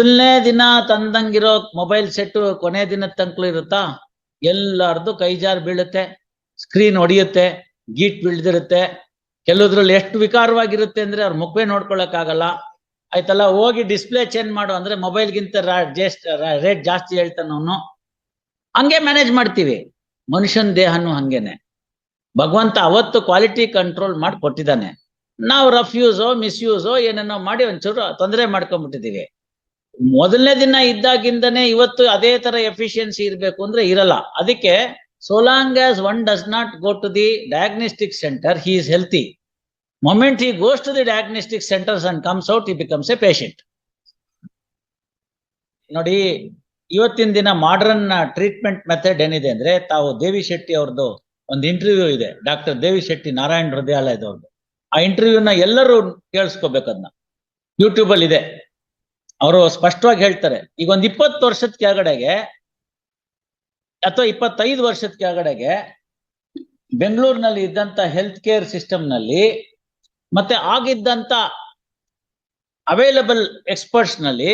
ಮೊದಲನೇ ದಿನ ತಂದಂಗಿರೋ mobile set ಕೊನೆ ದಿನದ ತನಕಲು ಇರುತ್ತಾ? ಎಲ್ಲಾರ್ದು ಕೈ ಜಾರ್ ಬೀಳುತ್ತೆ, ಸ್ಕ್ರೀನ್ ಹೊಡಿಯುತ್ತೆ ಗೀಟ್ ಬೀಳ್ದಿರುತ್ತೆ. ಕೆಲವುದ್ರಲ್ಲಿ ಎಷ್ಟು ವಿಕಾರವಾಗಿರುತ್ತೆ ಅಂದ್ರೆ ಅವ್ರ ಮುಖವೇ ನೋಡ್ಕೊಳಕ್ ಆಗಲ್ಲ ಆಯ್ತಲ್ಲ, ಹೋಗಿ ಡಿಸ್ಪ್ಲೇ ಚೇಂಜ್ ಮಾಡು ಅಂದ್ರೆ ಮೊಬೈಲ್ಗಿಂತ ರೇಟ್ ಜಾಸ್ತಿ ಹೇಳ್ತಾನೆ ಅವನು. ಹಂಗೆ ಮ್ಯಾನೇಜ್ ಮಾಡ್ತೀವಿ. ಮನುಷ್ಯನ ದೇಹನೂ ಹಂಗೇನೆ. ಭಗವಂತ ಅವತ್ತು ಕ್ವಾಲಿಟಿ ಕಂಟ್ರೋಲ್ ಮಾಡಿ ಕೊಟ್ಟಿದ್ದಾನೆ ನಾವು ರಫ್ ಯೂಸೋ ಮಿಸ್ಯೂಸೋ, ಏನೇನೋ ಮಾಡಿ ಒಂಚೂರು ತೊಂದರೆ ಮಾಡ್ಕೊಂಡ್ಬಿಟ್ಟಿದೀವಿ ಮೊದಲನೇ ದಿನ ಇದ್ದಾಗಿಂದನೇ ಇವತ್ತು ಅದೇ ತರ ಎಫಿಷಿಯನ್ಸಿ ಇರಬೇಕು ಅಂದ್ರೆ ಇರಲ್ಲ. ಅದಕ್ಕೆ so long as one does not go to the diagnostic centre he is healthy moment he goes to the the diagnostic and comes out out becomes a patient. ನೋಡಿ, ಇವತ್ತಿನ ದಿನ ಮಾಡರ್ನ್ ಟ್ರೀಟ್ಮೆಂಟ್ ಮೆಥಡ್ ಏನಿದೆ ಅಂದ್ರೆ ತಾವು ದೇವಿ ಶೆಟ್ಟಿ ಅವ್ರದ್ದು ಒಂದು interview ಇದೆ. Doctor Devi Shetty Narayana ಹೃದಯಾಲಯದವ್ರದ್ದು. ಆ ಇಂಟರ್ವ್ಯೂನ ಎಲ್ಲರೂ ಕೇಳಿಸ್ಕೋಬೇಕು ಅದನ್ನ ಇದೆ. ಅವರು ಸ್ಪಷ್ಟವಾಗಿ ಹೇಳ್ತಾರೆ, ಈಗ ಒಂದು ಇಪ್ಪತ್ತು ವರ್ಷದ ಕೆಳಗಡೆಗೆ ಅಥವಾ ಇಪ್ಪತ್ತೈದು ವರ್ಷದ ಕೆಳಗಡೆಗೆ ಬೆಂಗಳೂರಿನಲ್ಲಿ ಇದ್ದಂತ ಹೆಲ್ತ್ ಕೇರ್ ಸಿಸ್ಟಮ್ನಲ್ಲಿ ಮತ್ತೆ ಆಗಿದ್ದಂತ ಅವೈಲಬಲ್ ಎಕ್ಸ್ಪರ್ಟ್ಸ್ನಲ್ಲಿ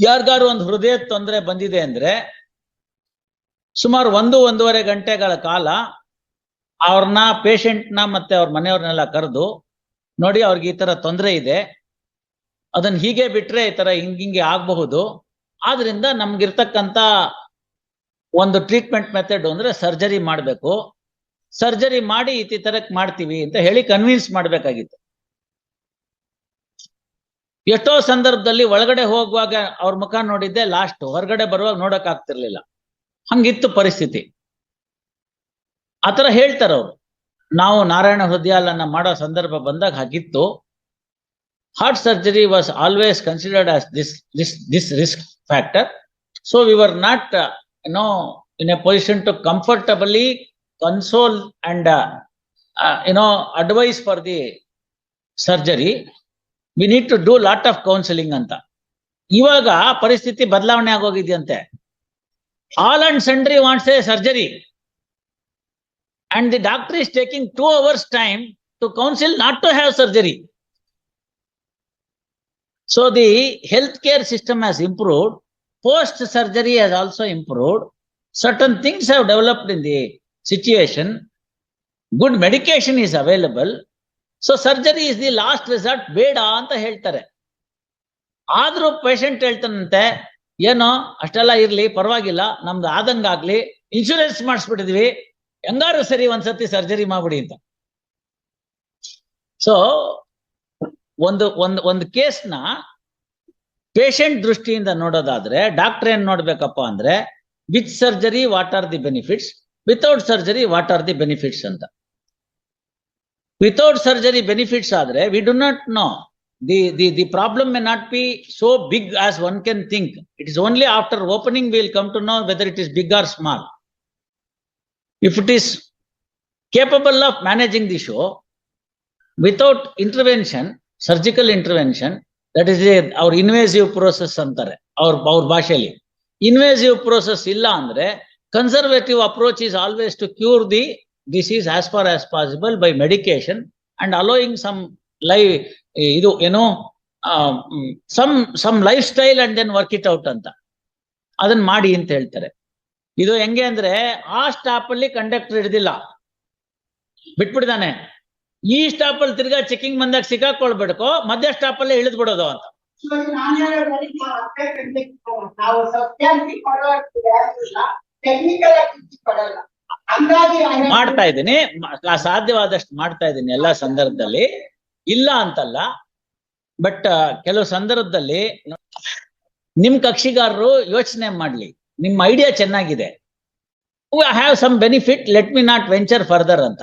ಯಾರಿಗಾರು ಒಂದು ಹೃದಯ ತೊಂದರೆ ಬಂದಿದೆ ಅಂದ್ರೆ ಸುಮಾರು ಒಂದು, ಒಂದೂವರೆ ಗಂಟೆಗಳ ಕಾಲ ಅವ್ರನ್ನ ಪೇಷಂಟ್ನ ಮತ್ತೆ ಅವ್ರ ಮನೆಯವ್ರನ್ನೆಲ್ಲ ಕರೆದು ನೋಡಿ ಅವ್ರಿಗೆ ಈ ತರ ತೊಂದರೆ ಇದೆ. ಅದನ್ನ ಹೀಗೆ ಬಿಟ್ರೆ ಈ ತರ ಹಿಂಗಿಂಗೆ ಆಗಬಹುದು. ಆದ್ರಿಂದ ನಮ್ಗಿರ್ತಕ್ಕಂಥ ಒಂದು ಟ್ರೀಟ್ಮೆಂಟ್ ಮೆಥಡ್ ಅಂದ್ರೆ ಸರ್ಜರಿ ಮಾಡಬೇಕು. ಸರ್ಜರಿ ಮಾಡಿ ಈ ತರಕ್ ಮಾಡ್ತೀವಿ ಅಂತ ಹೇಳಿ ಕನ್ವಿನ್ಸ್ ಮಾಡ್ಬೇಕಾಗಿತ್ತು. ಎಷ್ಟೋ ಸಂದರ್ಭದಲ್ಲಿ ಒಳಗಡೆ ಹೋಗುವಾಗ ಅವ್ರ ಮುಖ ನೋಡಿದ್ದೆ ಲಾಸ್ಟ್ ಹೊರಗಡೆ ಬರುವಾಗ ನೋಡಕ್ ಆಗ್ತಿರ್ಲಿಲ್ಲ. ಹಂಗಿತ್ತು ಪರಿಸ್ಥಿತಿ. ಆತರ ಹೇಳ್ತಾರ ಅವ್ರು ನಾವು ನಾರಾಯಣ ಹೃದಯಾಲನ ಮಾಡೋ ಸಂದರ್ಭ ಬಂದಾಗ ಹಾಗಿತ್ತು. heart surgery was always considered as this this this risk factor so we were not no in a position to comfortably console and you know advise for the surgery we need to do lot of counselling ಅಂತ ಇವಾಗ ಪರಿಸ್ಥಿತಿ ಬದಲಾವಣೆ ಆಗೋಗಿದೆಯಂತೆ all and sundry wants a surgery and the doctor is taking two hours time to counsel not to have surgery So the healthcare system has improved. post surgery has also improved. Certain things have developed in the situation. Good medication is available. So surgery is the last resort ಬೇಡ ಅಂತ ಹೇಳ್ತಾರೆ ಆದ್ರೂ patient ಹೇಳ್ತಾನಂತೆ ಏನೋ ಅಷ್ಟೆಲ್ಲ ಇರ್ಲಿ ಪರವಾಗಿಲ್ಲ ನಮ್ದು ಆದಂಗಾಗ್ಲಿ insurance ಮಾಡಿಸ್ಬಿಟ್ಟಿದ್ವಿ ಹೆಂಗಾರು ಸರಿ ಒಂದ್ಸತಿ ಸರ್ಜರಿ ಮಾಡ್ಬಿಡಿ ಅಂತ ಸೊ ಒಂದು ಒಂದು ಒಂದು ಕೇಸ್ನ ಪೇಷಂಟ್ ದೃಷ್ಟಿಯಿಂದ ನೋಡೋದಾದ್ರೆ ಡಾಕ್ಟರ್ ಏನ್ ನೋಡ್ಬೇಕಪ್ಪ ಅಂದ್ರೆ with surgery, what are the benefits? Without surgery, what are the benefits ಅಂತ. ವಿತೌಟ್ ಸರ್ಜರಿ ಬೆನಿಫಿಟ್ಸ್ ಆದ್ರೆ we do not know. The the the problem may not be so big as one can think. It is only after opening will come to know whether it is big or small. If it is capable of managing the show without intervention surgical intervention that is ಅವ್ರ invasive process ಅಂತಾರೆ, ಅವ್ರ ಅವ್ರ ಭಾಷೆಯಲ್ಲಿ. Invasive process ಇಲ್ಲ ಅಂದ್ರೆ conservative approach is always to cure the disease as far as possible by medication and allowing some lie ಇದು ಏನೋ some some lifestyle and then work it out ಅಂತ. ಅದನ್ನ ಮಾಡಿ ಅಂತ ಹೇಳ್ತಾರೆ. ಇದು ಹೆಂಗೆ ಅಂದ್ರೆ ಆ ಸ್ಟಾಪ್ ಅಲ್ಲಿ ಕಂಡಕ್ಟರ್ ಹಿಡ್ದಿಲ್ಲ. ಬಿಟ್ಬಿಡ್ತಾನೆ ಈ ಸ್ಟಾಪ್ ಅಲ್ಲಿ ತಿರ್ಗಾ ಚೆಕಿಂಗ್ ಬಂದಾಗ ಸಿಕ್ಕಾಕೊಳ್ಬೇಡ್ಕೋ ಮಧ್ಯ ಸ್ಟಾಪ್ ಅಲ್ಲೇ ಇಳಿದ್ ಬಿಡೋದು ಅಂತ ಮಾಡ್ತಾ ಇದ್ದೀನಿ. ಸಾಧ್ಯವಾದಷ್ಟು ಮಾಡ್ತಾ ಇದ್ದೀನಿ ಎಲ್ಲಾ ಸಂದರ್ಭದಲ್ಲಿ. ಇಲ್ಲ ಅಂತಲ್ಲ ಬಟ್ ಕೆಲವು ಸಂದರ್ಭದಲ್ಲಿ ನಿಮ್ ಕಕ್ಷಿಗಾರರು ಯೋಚನೆ ಮಾಡ್ಲಿ. ನಿಮ್ ಐಡಿಯಾ ಚೆನ್ನಾಗಿದೆ. Have some benefit let me not venture further ಅಂತ.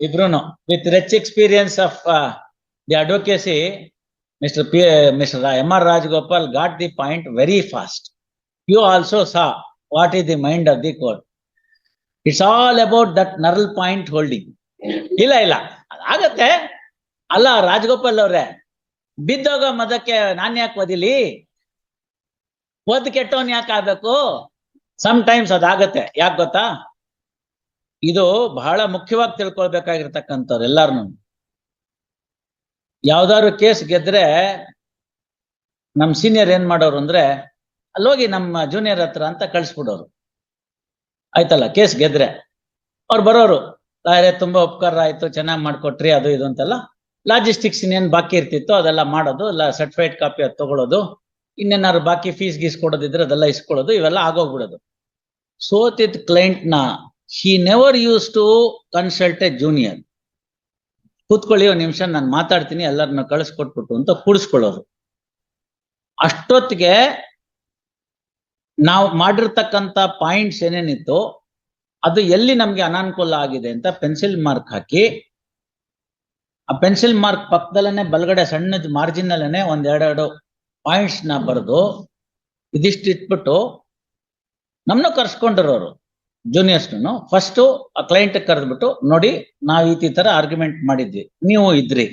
ಇಬ್ರುನು with rich experience of the advocacy mister P mister M R Rajagopal got the point very fast you also saw what is the mind of the court it's all about that neural point holding ಇಲ್ಲ ಇಲ್ಲ ಆಗತ್ತೆ ಅಲ್ಲ ರಾಜಗೋಪಾಲ್ ಅವ್ರೆ ಬಿದ್ದೋಗ ಮದಕ್ಕೆ ನಾನ್ ಯಾಕೆ ಓದಿಲಿ ಓದ್ ಕೆಟ್ಟವನ್ ಯಾಕೆ ಆಗ್ಬೇಕು some times ಅದಾಗತ್ತೆ ಯಾಕೆ ಗೊತ್ತಾ ಇದು ಬಹಳ ಮುಖ್ಯವಾಗಿ ತಿಳ್ಕೊಳ್ಬೇಕಾಗಿರ್ತಕ್ಕಂಥವ್ರು ಎಲ್ಲಾರನು. ಯಾವ್ದಾದ್ರು ಕೇಸ್ ಗೆದ್ರೆ ನಮ್ ಸೀನಿಯರ್ ಏನ್ ಮಾಡೋರು ಅಂದ್ರೆ, ಅಲ್ಲೋಗಿ ನಮ್ಮ ಜೂನಿಯರ್ ಹತ್ರ ಅಂತ ಕಳ್ಸ್ಬಿಡೋರು. ಆಯ್ತಲ್ಲ, ಕೇಸ್ ಗೆದ್ರೆ. ಅವ್ರು ಬರೋರು ಲಾಯರೇ ತುಂಬಾ ಉಪಕಾರ ಆಯ್ತು, ಚೆನ್ನಾಗಿ ಮಾಡ್ಕೊಟ್ರಿ, ಅದು ಇದು ಅಂತೆಲ್ಲ. ಲಾಜಿಸ್ಟಿಕ್ಸ್ ಇನ್ನೇನ್ ಬಾಕಿ ಇರ್ತಿತ್ತು ಅದೆಲ್ಲ ಮಾಡೋದು ಎಲ್ಲ ಸರ್ಟಿಫೈಡ್ ಕಾಪಿ ಅದು ತಗೊಳ್ಳೋದು ಇನ್ನೇನಾದ್ರು ಬಾಕಿ ಫೀಸ್ ಗೀಸ್ ಕೊಡೋದಿದ್ರೆ ಅದೆಲ್ಲ ಇಸ್ಕೊಳ್ಳೋದು, ಇವೆಲ್ಲ ಆಗೋಗ್ಬಿಡೋದು. ಸೋತಿದ್ client he never use to consult a junior ಕೂತ್ಕೊಳ್ಳಿ ಒಂದ್ ನಿಮಿಷ, ನಾನು ಮಾತಾಡ್ತೀನಿ ಎಲ್ಲರನ್ನ ಕಳಿಸ್ಕೊಟ್ಬಿಟ್ಟು ಅಂತ ಕೂಡಿಸ್ಕೊಳ್ಳೋರು. ಅಷ್ಟೊತ್ತಿಗೆ ನಾವು ಮಾಡಿರ್ತಕ್ಕಂಥ ಪಾಯಿಂಟ್ಸ್ ಏನೇನಿತ್ತು, ಅದು ಎಲ್ಲಿ ನಮ್ಗೆ ಅನಾನುಕೂಲ ಆಗಿದೆ ಅಂತ ಪೆನ್ಸಿಲ್ ಮಾರ್ಕ್ ಹಾಕಿ, ಆ ಪೆನ್ಸಿಲ್ ಮಾರ್ಕ್ ಪಕ್ಕದಲ್ಲೇ ಬಲಗಡೆ ಸಣ್ಣದ ಮಾರ್ಜಿನ್ ಅಲ್ಲೇನೆ ಒಂದ್ ಎರಡೆರಡು ಪಾಯಿಂಟ್ಸ್ನ ಬರೆದು ಇದಿಷ್ಟು ಇಟ್ಬಿಟ್ಟು ನಮ್ಮನ್ನು ಕರ್ಸ್ಕೊಂಡಿರೋರು. ಜೂನಿಯರ್ಸ್ನು ಫಸ್ಟ್ ಕ್ಲೈಂಟ್ ಕರೆದ್ಬಿಟ್ಟು, ನೋಡಿ, ನಾವು ಈ ತರ ಆರ್ಗ್ಯುಮೆಂಟ್ ಮಾಡಿದ್ವಿ. ನೀವು ಇದ್ರಿ.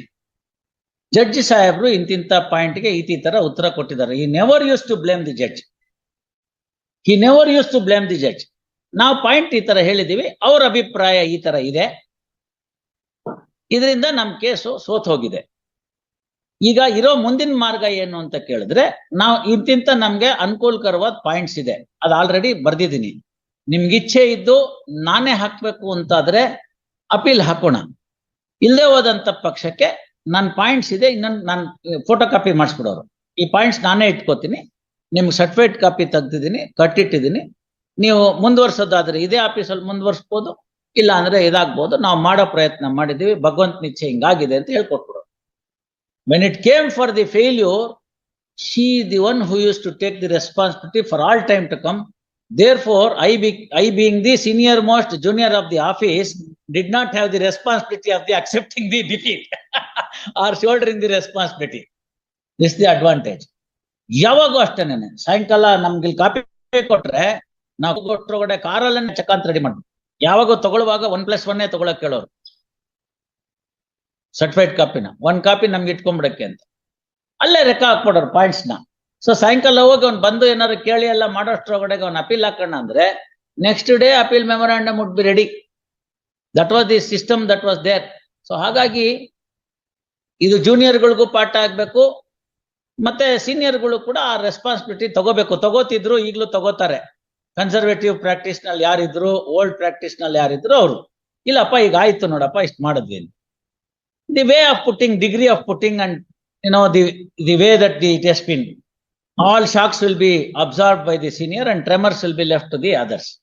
ಜಡ್ಜ್ ಸಾಹೇಬ್ರು ಇಂತಿಂತ ಪಾಯಿಂಟ್ಗೆ ಈ ತರ ಉತ್ತರ ಕೊಟ್ಟಿದ್ದಾರೆ. ಈ never use to blame the judge he never use to blame the judge ನಾವು ಪಾಯಿಂಟ್ ಈ ತರ ಹೇಳಿದೀವಿ ಅವ್ರ ಅಭಿಪ್ರಾಯ ಈ ತರ ಇದೆ. ಇದರಿಂದ ನಮ್ ಕೇಸು ಸೋತ್ ಹೋಗಿದೆ. ಈಗ ಇರೋ ಮುಂದಿನ ಮಾರ್ಗ ಏನು ಅಂತ ಕೇಳಿದ್ರೆ, ನಾವು ಇಂತಿಂತ ನಮ್ಗೆ ಅನುಕೂಲಕರವಾದ ಪಾಯಿಂಟ್ಸ್ ಇದೆ. ಅದು ಆಲ್ರೆಡಿ ಬರ್ದಿದ್ದೀನಿ. ನಿಮ್ಗೆ ಇಚ್ಛೆ ಇದ್ದು ನಾನೇ ಹಾಕ್ಬೇಕು ಅಂತಾದ್ರೆ ಅಪೀಲ್ ಹಾಕೋಣ. ಇಲ್ಲದೆ ಹೋದಂತ ಪಕ್ಷಕ್ಕೆ ನನ್ನ ಪಾಯಿಂಟ್ಸ್ ಇದೆ, ಇನ್ನೊಂದು ನಾನು ಫೋಟೋ ಕಾಪಿ ಮಾಡಿಸ್ಬಿಡೋರು. ಈ ಪಾಯಿಂಟ್ಸ್ ನಾನೇ ಇಟ್ಕೋತೀನಿ, ನಿಮ್ಗೆ ಸರ್ಟಿಫಿಕೇಟ್ ಕಾಪಿ ತೆಗ್ದಿದ್ದೀನಿ, ಕಟ್ಟಿಟ್ಟಿದ್ದೀನಿ. ನೀವು ಮುಂದುವರ್ಸೋದಾದ್ರೆ ಇದೇ ಆಫೀಸಲ್ಲಿ ಮುಂದುವರ್ಸ್ಬೋದು, ಇಲ್ಲ ಅಂದ್ರೆ ಇದಾಗ್ಬೋದು. ನಾವು ಮಾಡೋ ಪ್ರಯತ್ನ ಮಾಡಿದ್ದೀವಿ ಭಗವಂತ ಇಚ್ಛೆ ಹಿಂಗಾಗಿದೆ ಅಂತ ಹೇಳ್ಕೊಟ್ಬಿಡೋರು. When it came for the failure she the one who use to take the responsibility for all time to come Therefore, I be, I being the senior most junior of the office did not have the responsibility of the accepting the defeat or shouldering the responsibility. This is the advantage. ಯಾವಾಗೂ ಅಷ್ಟೇನೆ ಸಾಯಂಕಾಲ ನಮ್ಗೆ copy ಕೊಟ್ರೆ ನಾವು ಕೊಟ್ಟರೊಳಗಡೆ ಕಾರಲ್ಲೇ check ಅಂತ ready ಮಾಡ್ಬೇಕು ಯಾವಾಗ ತಗೊಳ್ಳುವಾಗ ಒನ್ ಪ್ಲಸ್ ಒನ್ನೇ ತಗೊಳಕ್ ಕೇಳೋರು ಸರ್ಟಿಫೈಡ್ ಕಾಪಿನ ಒನ್ ಕಾಪಿ ನಮ್ಗೆ ಇಟ್ಕೊಂಡ್ಬಿಡಕ್ಕೆ ಅಂತ ಅಲ್ಲೇ ಲೆಕ್ಕ ಹಾಕ್ಬಿಡೋರು ಪಾಯಿಂಟ್ಸ್ನ ಸೊ ಸಾಯಂಕಾಲ ಹೋಗಿ ಅವ್ನು ಬಂದು ಏನಾದ್ರು ಕೇಳಿ ಎಲ್ಲ ಮಾಡೋಷ್ಟ್ರೊಳಗಡೆ ಅವ್ನು ಅಪೀಲ್ ಹಾಕೋಣ ಅಂದ್ರೆ next day appeal memorandum would be ready that was the system that was there so ಹಾಗಾಗಿ ಇದು ಜೂನಿಯರ್ಗಳಿಗೂ ಪಾಠ ಆಗ್ಬೇಕು, ಮತ್ತೆ ಸೀನಿಯರ್ಗಳು ಕೂಡ ಆ ರೆಸ್ಪಾನ್ಸಿಬಿಲಿಟಿ ತಗೋಬೇಕು. ತಗೋತಿದ್ರು, ಈಗಲೂ ತಗೋತಾರೆ. ಕನ್ಸರ್ವೇಟಿವ್ ಪ್ರಾಕ್ಟೀಸ್ನಲ್ಲಿ ಯಾರಿದ್ರು ಓಲ್ಡ್ ಪ್ರಾಕ್ಟೀಸ್ನಲ್ಲಿ ಯಾರಿದ್ರು ಅವರು. ಇಲ್ಲಪ್ಪ, ಈಗ ಆಯ್ತು ನೋಡಪ್ಪ, ಇಷ್ಟು ಮಾಡಿದ್ವಿ the way of putting degree of putting and you know the the way that the it is been all shocks will be absorbed by the senior and tremors will be left to the others.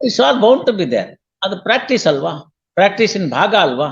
It's all bound to be there. ಅದು practice ಅಲ್ವಾ ಪ್ರಾಕ್ಟೀಸಿನ ಭಾಗ ಅಲ್ವಾ